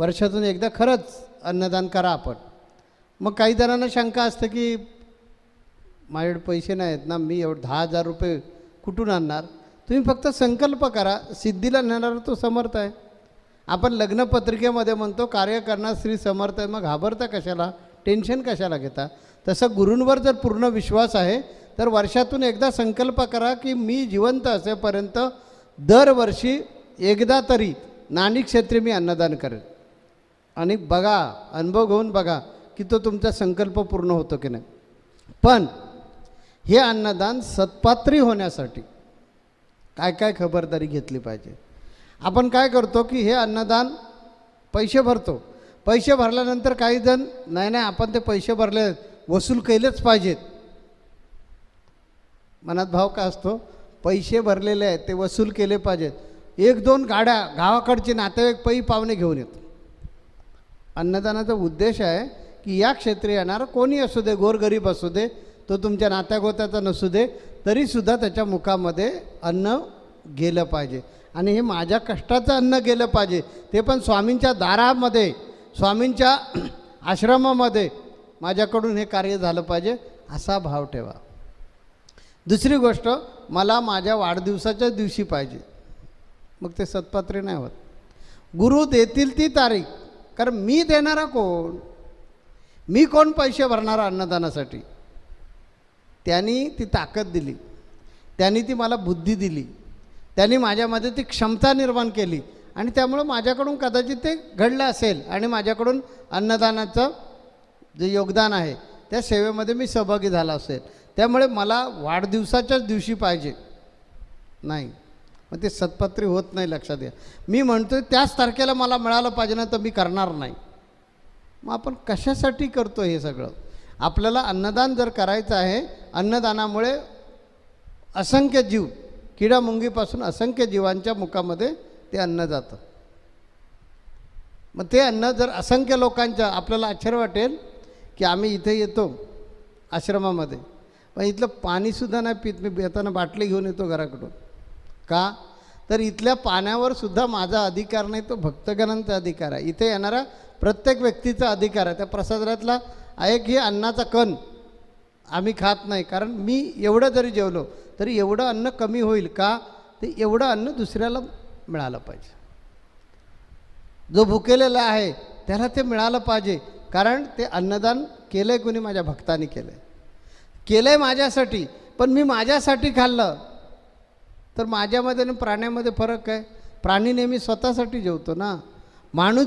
वर्षातून एकदा खरंच अन्नदान करा आपण. मग काही जणांना शंका असते की माझ्याकडे पैसे नाही आहेत ना मी एवढं दहा हजार रुपये कुठून आणणार? तुम्ही फक्त संकल्प करा सिद्धीला नेणारा तो समर्थ आहे. आपण लग्नपत्रिकेमध्ये म्हणतो कार्य करणार श्री समर्थ आहे मग घाबरता कशाला? टेन्शन कशाला घेता? तसं गुरूंवर जर पूर्ण विश्वास आहे तर वर्षातून एकदा संकल्प करा की मी जिवंत असेपर्यंत दरवर्षी एकदा तरी नाणी क्षेत्री मी अन्नदान करेन. आणि बघा अनुभव घेऊन बघा की तो तुमचा संकल्प पूर्ण होतो की नाही. पण हे अन्नदान सत्पात्री होण्यासाठी काय काय खबरदारी घेतली पाहिजे? आपण काय करतो की हे अन्नदान पैसे भरतो. पैसे भरल्यानंतर काही जण नाही नाही आपण ते पैसे भरले वसूल केलेच पाहिजेत. मनात भाव का असतो? पैसे भरलेले आहेत ते वसूल केले पाहिजेत. एक दोन गाड्या गावाकडचे नातेवाईक पै पाहुणे घेऊन येतो अन्नदानाचा उद्देश आहे की या क्षेत्री येणार कोणी असू दे गोरगरीब असू दे तो तुमच्या नात्यागोत्याचा नसू दे तरीसुद्धा त्याच्या मुखामध्ये अन्न गेलं पाहिजे. आणि हे माझ्या कष्टाचं अन्न गेलं पाहिजे ते पण स्वामींच्या दारामध्ये स्वामींच्या आश्रमामध्ये माझ्याकडून हे कार्य झालं पाहिजे असा भाव ठेवा. दुसरी गोष्ट मला माझ्या वाढदिवसाच्या दिवशी पाहिजे. मग ते सत्पात्री नाही होत. गुरु देतील ती तारीख. कारण मी देणारा कोण? मी कोण पैसे भरणारा अन्नदानासाठी? त्यांनी ती ताकद दिली. त्यांनी ती मला बुद्धी दिली. त्यांनी माझ्यामध्ये ती क्षमता निर्माण केली. आणि त्यामुळं माझ्याकडून कदाचित ते घडलं असेल आणि माझ्याकडून अन्नदानाचं जे योगदान आहे त्या सेवेमध्ये मी सहभागी झाला असेल. त्यामुळे मला वाढदिवसाच्याच दिवशी पाहिजे. नाही. मग ते सतपत्री होत नाही लक्षात घ्या. मी म्हणतो त्याच तारखेला मला मिळालं पाहिजे ना तर मी करणार नाही. मग आपण कशासाठी करतो हे सगळं? आपल्याला अन्नदान जर करायचं आहे अन्नदानामुळे असंख्य जीव किडामुंगीपासून असंख्य जीवांच्या मुखामध्ये ते अन्न जातं. मग ते अन्न जर असंख्य लोकांच्या आपल्याला आश्चर्य वाटेल की आम्ही इथे येतो आश्रमामध्ये. पण इथलं पाणीसुद्धा नाही पित. मी येताना बाटली घेऊन येतो घराकडून. का? तर इथल्या पाण्यावर सुद्धा माझा अधिकार नाही तो भक्तगणांचा अधिकार आहे. इथे येणारा प्रत्येक व्यक्तीचा अधिकार आहे. त्या प्रसादातला आहे की अन्नाचा कण आम्ही खात नाही कारण मी एवढं जरी जेवलो तरी एवढं अन्न कमी होईल का? ते एवढं अन्न दुसऱ्याला मिळालं पाहिजे. जो भुकेलेला आहे त्याला ते मिळालं पाहिजे कारण ते अन्नदान केलं आहे कोणी माझ्या भक्तांनी केलं आहे केलं आहे माझ्यासाठी पण मी माझ्यासाठी खाल्लं तर माझ्यामध्ये आणि प्राण्यामध्ये फरक आहे प्राणी नेहमी स्वतःसाठी जेवतो ना. माणूस